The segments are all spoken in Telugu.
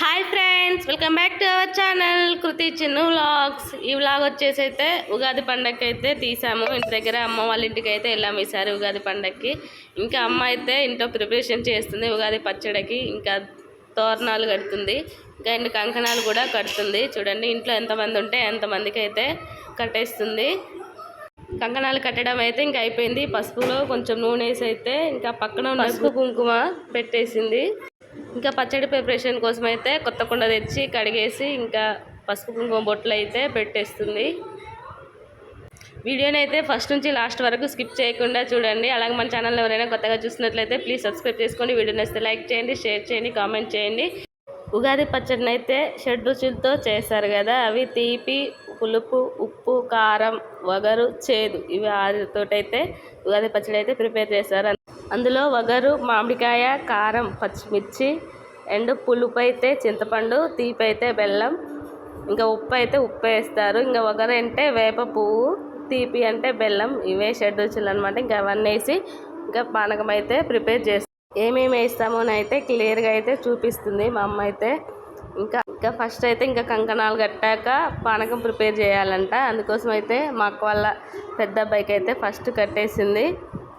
Hi friends welcome back to our channel Kriti Chinnu vlogs ఈ వ్లాగ్ వచ్చేసి అయితే ఉగాది పండగకి అయితే తీసాము. ఇంటి దగ్గర అమ్మ వాళ్ళ ఇంటికి అయితే వెళ్ళాము ఈసారి ఉగాది పండగకి ఇంకా అమ్మ అయితే ఇంట్లో ప్రిపరేషన్ చేస్తుంది ఉగాది పచ్చడికి. ఇంకా తోరణాలు కడుతుంది ఇంకా ఇంటి కంకణాలు కూడా కడుతుంది. చూడండి ఇంట్లో ఎంతమంది ఉంటే ఎంతమందికి అయితే కట్టేస్తుంది. కంకణాలు కట్టడం అయితే ఇంకా అయిపోయింది. పసుపులో కొంచెం నూనె వేసి అయితే ఇంకా పక్కన పసుపు. కుంకుమ పెట్టేసింది. ఇంకా పచ్చడి ప్రిపరేషన్ కోసం అయితే కొత్త కుండ తెచ్చి కడిగేసి ఇంకా పసుపు కుంకుమ బొట్లు అయితే పెట్టేస్తుంది. వీడియోని అయితే ఫస్ట్ నుంచి లాస్ట్ వరకు స్కిప్ చేయకుండా చూడండి. అలాగే మన ఛానల్ ఎవరైనా కొత్తగా చూసినట్లయితే ప్లీజ్ సబ్స్క్రైబ్ చేసుకోండి. వీడియో నచ్చితే లైక్ చేయండి షేర్ చేయండి కామెంట్ చేయండి. ఉగాది పచ్చడిని అయితే షడ్ రుచులతో చేస్తారు కదా. అవి తీపి పులుపు ఉప్పు కారం వగరు చేదు ఇవి ఆరుతోటైతే ఉగాది పచ్చడి అయితే ప్రిపేర్ చేస్తారు. అందులో వగరు మామిడికాయ కారం పచ్చిమిర్చి అండ్ పులుపు అయితే చింతపండు తీపి అయితే బెల్లం ఇంకా ఉప్పు అయితే ఉప్పు వేస్తారు. ఇంకా వగరు అంటే వేప పువ్వు తీపి అంటే బెల్లం ఇవే షెడ్ రుచులు అనమాట ఇంకా అవన్నీ వేసి ఇంకా పానకం అయితే ప్రిపేర్ చేస్తారు ఏమేమి వేస్తామో అని అయితే క్లియర్గా అయితే చూపిస్తుంది మా అమ్మ అయితే. ఇంకా ఇంకా ఫస్ట్ అయితే ఇంకా కంకణాలు కట్టాక పానకం ప్రిపేర్ చేయాలంట. అందుకోసం అయితే మా అక్క వాళ్ళ పెద్ద అబ్బాయికి అయితే ఫస్ట్ కట్టేసింది.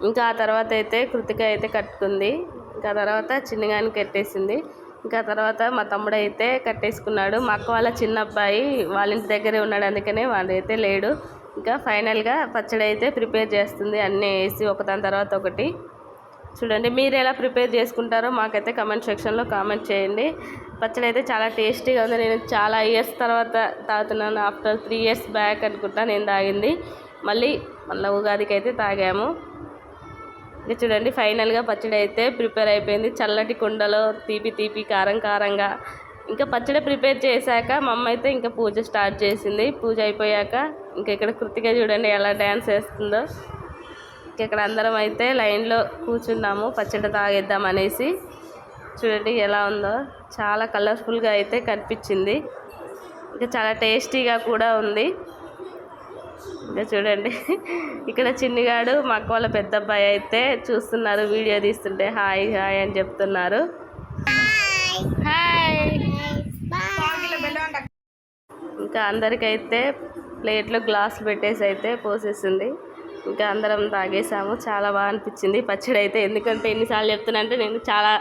ఇంకా ఆ తర్వాత అయితే కృతిక అయితే కట్టుకుంది. ఇంకా తర్వాత చిన్నగాని కట్టేసింది. ఇంకా తర్వాత మా తమ్ముడు అయితే కట్టేసుకున్నాడు. మా అక్క వాళ్ళ చిన్న అబ్బాయి వాళ్ళ ఇంటి దగ్గరే ఉన్నాడు. అందుకనే వాళ్ళైతే లేడు. ఇంకా ఫైనల్గా పచ్చడి అయితే ప్రిపేర్ చేస్తుంది. అన్నీ వేసి ఒకదాని తర్వాత ఒకటి. చూడండి మీరు ఎలా ప్రిపేర్ చేసుకుంటారో మాకైతే కమెంట్ సెక్షన్లో కామెంట్ చేయండి. పచ్చడి అయితే చాలా టేస్టీగా ఉంది. నేను చాలా ఇయర్స్ తర్వాత తాగుతున్నాను. ఆఫ్టర్ త్రీ ఇయర్స్ బ్యాక్ అనుకుంటా నేను తాగింది. మళ్ళీ మళ్ళీ ఉగాదికి అయితే తాగాము. ఇక చూడండి ఫైనల్గా పచ్చడి అయితే ప్రిపేర్ అయిపోయింది. చల్లటి కుండలో తీపి తీపి కారం కారంగా ఇంకా పచ్చడి ప్రిపేర్ చేశాక మా అమ్మ అయితే ఇంకా పూజ స్టార్ట్ చేసింది. పూజ అయిపోయాక ఇంకా ఇక్కడ కృతిక చూడండి ఎలా డ్యాన్స్ వేస్తుందో ఇంకా ఇక్కడ అందరం అయితే లైన్లో కూర్చున్నాము పచ్చడి తాగేద్దాం అనేసి. చూడండి ఎలా ఉందో. చాలా కలర్ఫుల్గా అయితే కనిపించింది. ఇంకా చాలా టేస్టీగా కూడా ఉంది. ఇంకా చూడండి. ఇక్కడ చిన్నిగాడు మా అక్క వాళ్ళ పెద్ద అబ్బాయి అయితే చూస్తున్నారు వీడియో తీస్తుంటే హాయ్ హాయ్ అని చెప్తున్నారు. హాయ్ ఇంకా అందరికైతే ప్లేట్లో గ్లాసులు పెట్టేసి అయితే పోసేసింది. ఇంకా అందరం తాగేసాము. చాలా బాగా అనిపించింది. పచ్చడి అయితే ఎందుకంటే ఎన్నిసార్లు చెప్తున్నా అంటే నేను చాలా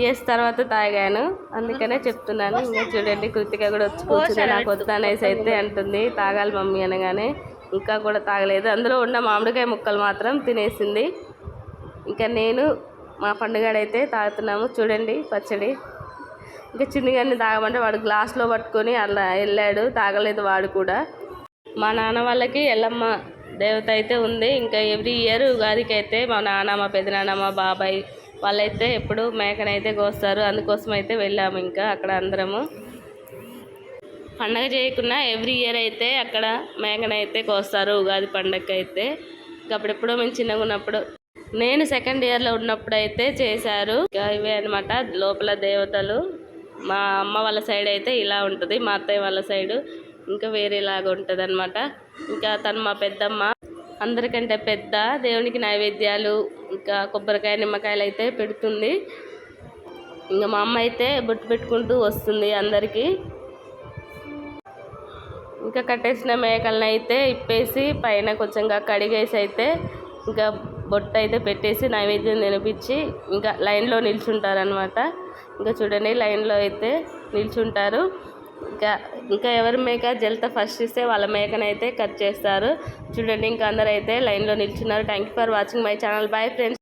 ఇయర్స్ తర్వాత తాగాను. అందుకనే చెప్తున్నాను. ఇంకా చూడండి కృతిక కూడా వచ్చి కూర్చుని నాకు వద్దు అనేసి అయితే అంటుంది. తాగాలి మమ్మీ అనగానే. ఇంకా కూడా తాగలేదు. అందులో ఉన్న మామిడికాయ ముక్కలు మాత్రం తినేసింది. ఇంకా నేను మా పండుగడైతే తాగుతున్నాము. చూడండి పచ్చడి. ఇంకా చిన్నగాన్ని తాగమంటే వాడు గ్లాస్లో పట్టుకొని అలా వెళ్ళాడు. తాగలేదు వాడు కూడా. మా నాన్న వాళ్ళకి ఎల్లమ్మ దేవత అయితే ఉంది. ఇంకా ఎవ్రీ ఇయర్ ఉగాదికి అయితే మా నాన్న మా పెదనాన్న మా బాబాయ్ వాళ్ళైతే ఎప్పుడు మేకనైతే కోస్తారు. అందుకోసం అయితే వెళ్ళాము ఇంకా అక్కడ అందరము. పండగ చేయకుండా ఎవ్రీ ఇయర్ అయితే అక్కడ మేకనైతే కోస్తారు ఉగాది పండగకి అయితే అప్పుడెప్పుడో మేము చిన్నగా ఉన్నప్పుడు నేను సెకండ్ ఇయర్లో ఉన్నప్పుడు అయితే చేశారు. ఇంకా ఇవే అనమాట లోపల దేవతలు. మా అమ్మ వాళ్ళ సైడ్ అయితే ఇలా ఉంటుంది మా అత్తయ్య వాళ్ళ సైడు ఇంకా వేరేలాగా ఉంటుంది అనమాట ఇంకా తను మా పెద్దమ్మ అందరికంటే పెద్ద దేవునికి నైవేద్యాలు ఇంకా కొబ్బరికాయ నిమ్మకాయలు అయితే పెడుతుంది. ఇంకా మా అమ్మ అయితే బొట్టు పెట్టుకుంటూ వస్తుంది అందరికీ. ఇంకా కట్టేసిన మేకలను అయితే ఇప్పేసి పైన కొంచెంగా కడిగేసి అయితే ఇంకా బొట్ట అయితే పెట్టేసి నైవేద్యం తినిపించి ఇంకా లైన్లో నిల్చుంటారనమాట ఇంకా చూడండి లైన్లో అయితే నిల్చుంటారు. ఇంకా ఇంకా ఎవరి మేక జలత ఫస్ట్ ఇస్తే వాళ్ళ మేకనైతే కట్ చేస్తారు. చూడండి ఇంకా అందరూ అయితే లైన్లో నిల్చున్నారు. Thank you for watching my channel bye friends